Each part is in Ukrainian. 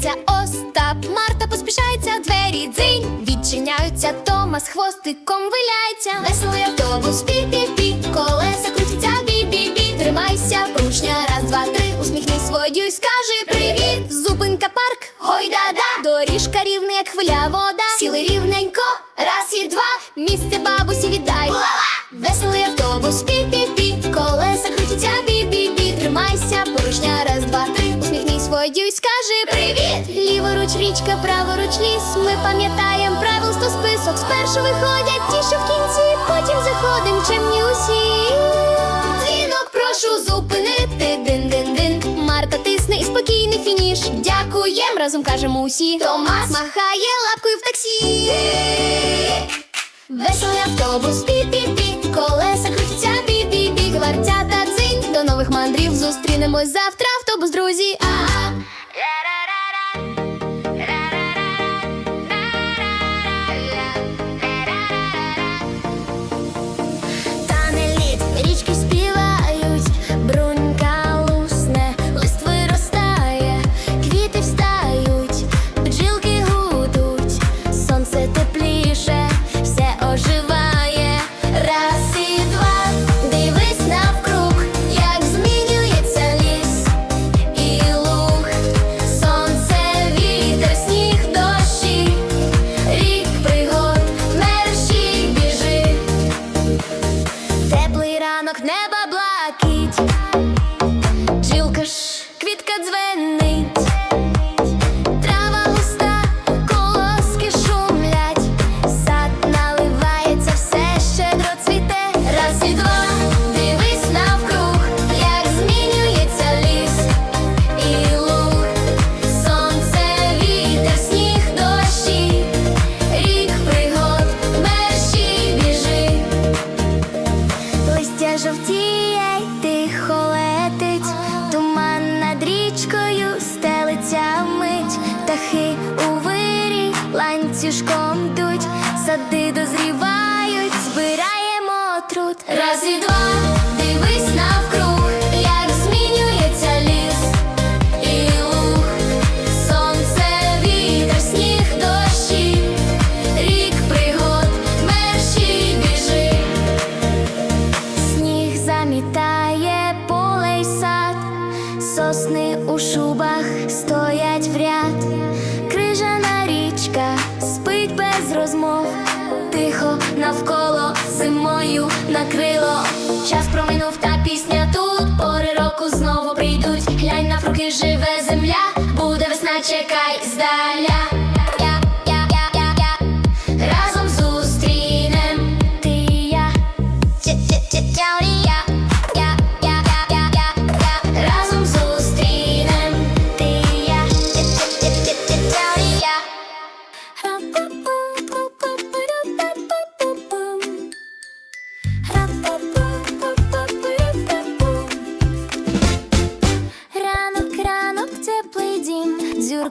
З'являється Остап, Марта поспішається, двері. Дзинь. Відчиняються, Томас хвостиком виляється. Веселий автобус, пі-пі-пі. Колеса крутяться, бі-бі-бі. Тримайся, поручня, раз, два, три. Усміхнись водію й скажи привіт. Зупинка парк, гой да-да. Доріжка рівна, як хвиля вода. Сіли рівненько, раз і два. Місце бабусі віддай. Веселий автобус, пі-пі-пі. Колеса крутяться, бі-бі-бі. Тримайся, поручня, раз, два, три. Усміхнись водію річка, праворуч ліс Ми пам'ятаєм правил сто список. Спершу виходять ті, що в кінці Потім заходим чемні усі. Дзвінок прошу зупинити. Дин-дин-дин. Марта тисне і спокійний фініш. Дякуєм, разом кажемо усі. Томас махає лапкою в таксі. Веселий автобус, пі-пі-пі. Колеса крутяться, бі-бі-бі. Гвардята дзинь. До нових мандрів зустрінемось завтра. Автобус, друзі, ага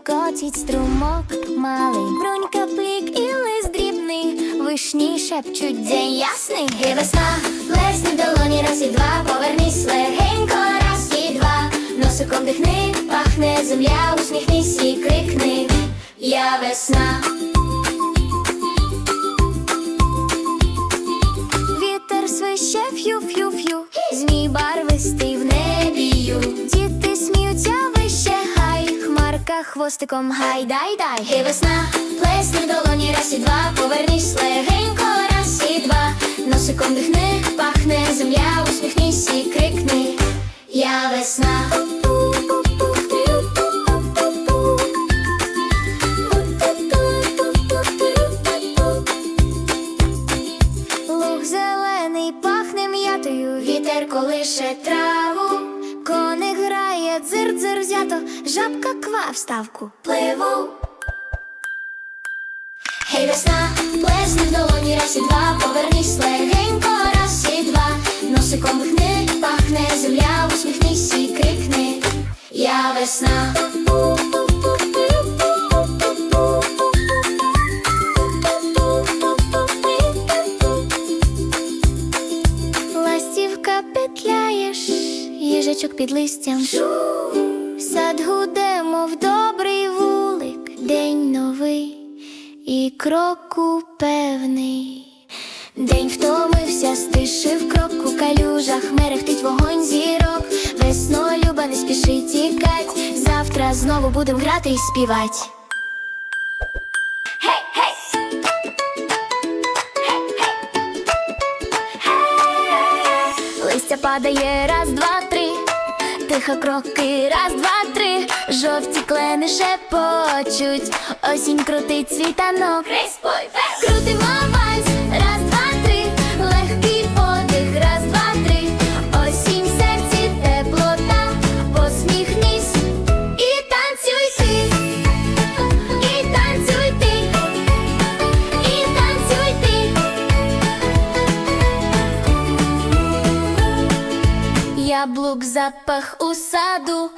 дім, струмок малий, брунька плік і лист дрібний, вишні шепчуть день ясний, і весна, плесни в долоні, раз і два, повернись легенько, раз і два, носиком дихни, пахне земля, усміхнись і крикни, я весна. Вітер свище ф'ю-ф'ю-ф'ю, хвостиком гай-дай-дай. І весна, плесни долоні, раз і два, повернись легенько, раз і два. Носиком дихни, пахне земля, усміхнись і крикни. Я весна. Луг зелений пахне м'ятою, вітер колише траву, дзир-дзир жабка ква в ставку пливу. Гей, весна, плесни в долоні, раз і два, повернись легенько, раз і два, носиком вихни, пахне земля, усміхнись і крикни. Я весна. Ластівка петляєш, їжачок під листям. Сад гуде, мов добрий вуз. кроку певний. День втомився, стишив крок у калюжах, мерехтить вогонь зірок. Весно люба, не спіши тікать. Завтра знову будем грати і співать. Листя падає раз, два, три. Тихо кроки, раз, два. Жовті клени шепочуть. Осінь крутить світанок. Крутимо вальс, раз, два, три. Легкий подих, раз, два, три. Осінь в серці теплота. Посміхнись і танцюй ти. І танцюй ти. І танцюй ти. Яблук запах у саду,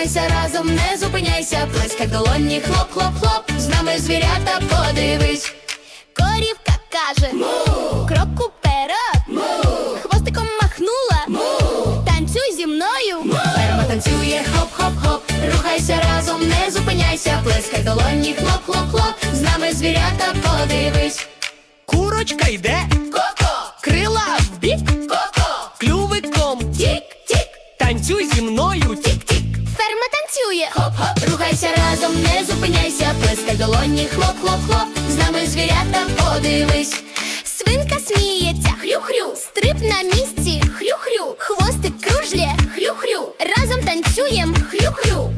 рухайся разом, не зупиняйся, плескай долоні, хлоп-хлоп-хлоп, з нами звірята, подивись. Корівка каже Крок уперед. Хвостиком махнула. Танцюй зі мною. Ферма танцює, хоп-хоп-хоп, рухайся разом, не зупиняйся, плескай долоні, хлоп-хлоп-хлоп, з нами звірята, подивись. Курочка йде, Коко, крила вбік, коко, клювиком, тік-тік, танцюй зі мною, тік-тік. Танцює хоп-хоп, рухайся разом, не зупиняйся, плескай долоні, хлоп-хлоп-хлоп, з нами звірята, подивись. Свинка сміється. Хрю-хрю Стрип на місці. Хрю-хрю Хвостик кружлє. Хрю-хрю Разом танцюєм. Хрю-хрю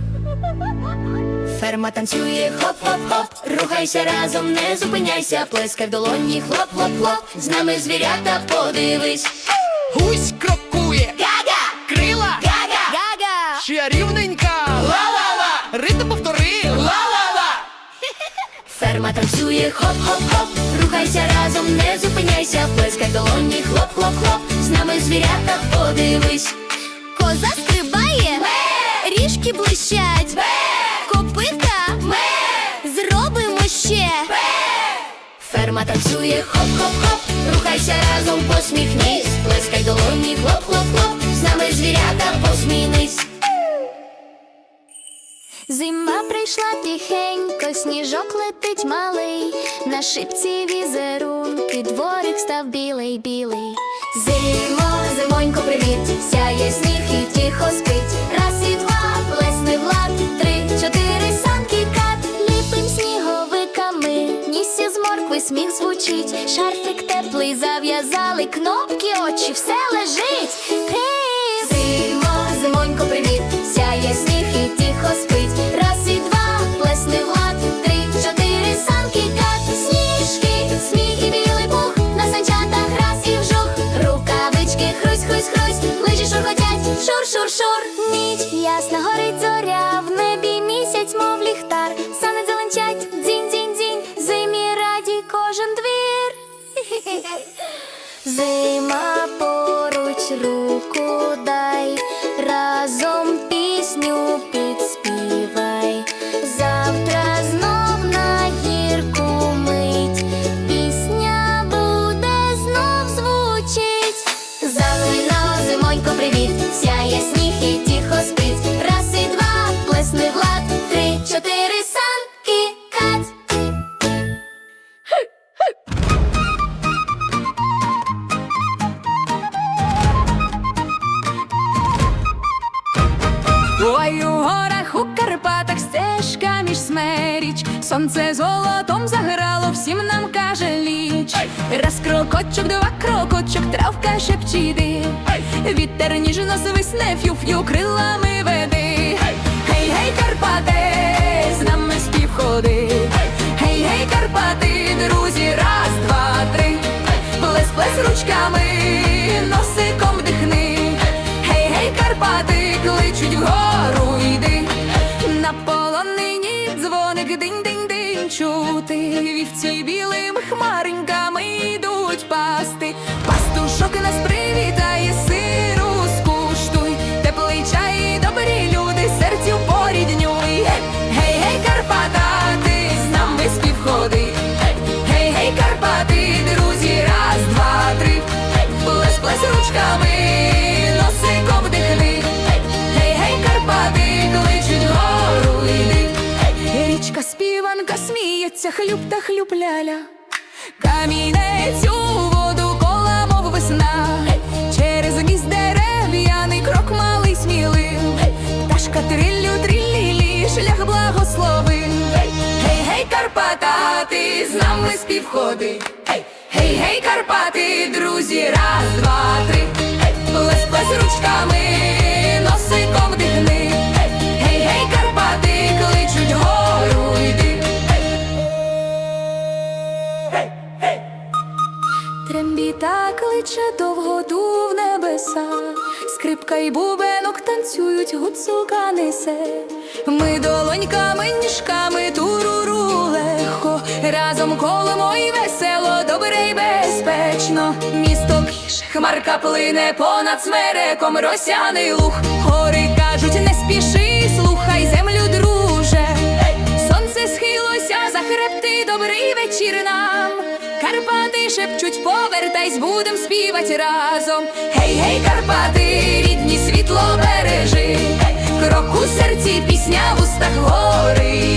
Ферма танцює, хоп-хоп-хоп, рухайся разом, не зупиняйся, плескай в долоні, хлоп-хлоп-хлоп, з нами звірята, подивись. Гусь крокує, Гага! крила, Гага! Гага ще рівненька, Танцює, хоп-хоп-хоп, рухайся разом, не зупиняйся, плескай долоні, хлоп-хлоп-хлоп, з нами звірята, подивись. Коза стрибає Ріжки блищать. Копита Зробимо ще. Ферма танцює, хоп-хоп-хоп, рухайся разом, посміхнись, плескай долоні, хлоп-хлоп-хлоп, з нами звірята, посмінись. Зима прийшла тихенько, сніжок летить малий, на шипці візерунки, дворик став білий, білий. Зимо, зимонько, привіт, сяє сніг і тихо спить. Раз і два, плесни влад, три, чотири, санки кат. Ліпим сніговиками, нісся з моркви сміх звучить, шарфик теплий зав'язали, кнопки, очі, все лежить. Зимо, зимонько, привіт, сяє сніг і тихо спить. Золотом заграло, всім нам каже ліч. Раз крокочок, два крокочок, травка шепчіди. Вітер ніжно свисне, фю-фю крилами веди. Гей, гей, Карпати, з нами спів ходи. Гей, гей, Карпати, друзі, раз, два, три. Плес, плес ручками, носиком дихни. Гей, гей, Карпати, кличуть вгору йди. На полонині дзвоник динь-динь-динь чути. Вівці білими хмареньками йдуть пасти. Пастушок нас привітає, сиру скуштуй. Теплий чай, добрі люди, серцю поріднюй. Гей, гей, Карпата, ти з нами співходи. Гей, гей, Карпати, друзі, раз, два, три. Плес, плес ручками, сміється, хлюб та хлюб. Камінець у воду кола, мов весна. Через міст дерев'яний крок малий смілий. Пташка триллю тріллі, шлях благослови. Гей, гей, Карпата, ти з нами співходи. Гей, гей, Карпати, друзі, раз, два, три. Плес, плес ручками, носиком Трембіта кличе довго дув небеса, скрипка й бубенок танцюють, гуцулка несе. Ми долоньками, ніжками туруру легко, разом колемо й весело, добре й безпечно. Місто піш, хмарка плине понад смереком, росяний луг. Гори кажуть, не спіши, слухай землю, друже. Сонце схилося за хребти, добрий вечір нам. Шепчуть, повертайсь, будем співати разом. Гей, гей, Карпати, рідні світло бережи. Крок у серці, пісня в устах гори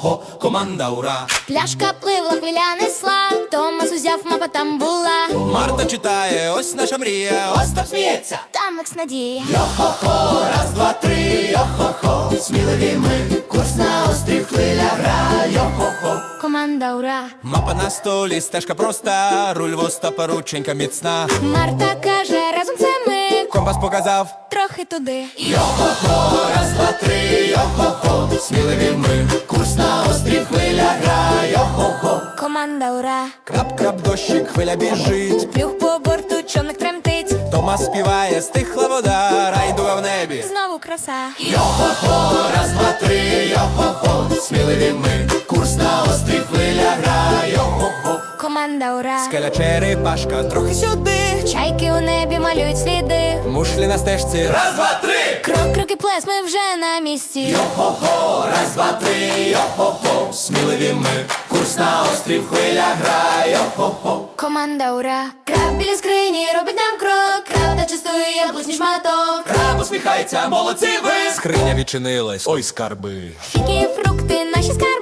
йо-хо-хо, команда ура! Пляшка пливла, хвиля несла, Томас узяв, мапа там була. Марта читає, ось наша мрія, Остап сміється. Там екс надія. Йо-хо-хо, раз, два, три, йо-хо-хо, сміливі ми, курс на острів, хвиля гра, йо-хо-хо. Команда ура. Мапа на столі, стежка проста, руль воста, рученька міцна. Марта каже, разом це ми Компас показав, трохи туди. Йо-хо-хо, раз, два, три, йо-хо-хо, сміливі ми, курс на острів, хвиля гра, йо-хо-хо. Команда ура. Крап-крап дощик, хвиля біжить, Плюх по борту, човник тремтить. Тома співає, стихла вода, райдуга в небі. Знову краса. Йо-хо-хо, раз, два, три, йо-хо-хо, сміливі ми, курс на острів, хвиля гра, йо-хо-хо. Команда ура. Скеля черепашка, трохи сюди, Чайки у небі малюють сліди. мушлі на стежці, раз, два, три. Крок, крок і плес, ми вже на місці. Йо-хо-хо, раз, два, три, йо-хо-хо, сміливі ми, курс на острів, хвиля гра, йо-хо-хо. Команда ура. Краб біля скрині робить нам крок. Краб та частує яблучний шматок. Краб усміхається, молодці ви! Скриня відчинилась, ой скарби. Фіки, фрукти, наші скарби.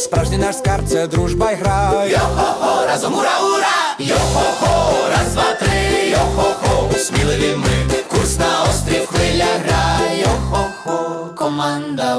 Справжній наш скарб це дружба й гра. Йо-хо-хо, разом ура, ура! Йо-хо-хо, раз, два, три, йо-хо-хо, сміливі ми, курс на острів, хвиля гра, йо-хо-хо, команда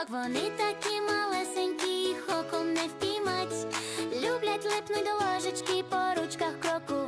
діточок, вони такі малесенькі, хоком не впіймать. Люблять липнуть до ложечки по ручках кроку.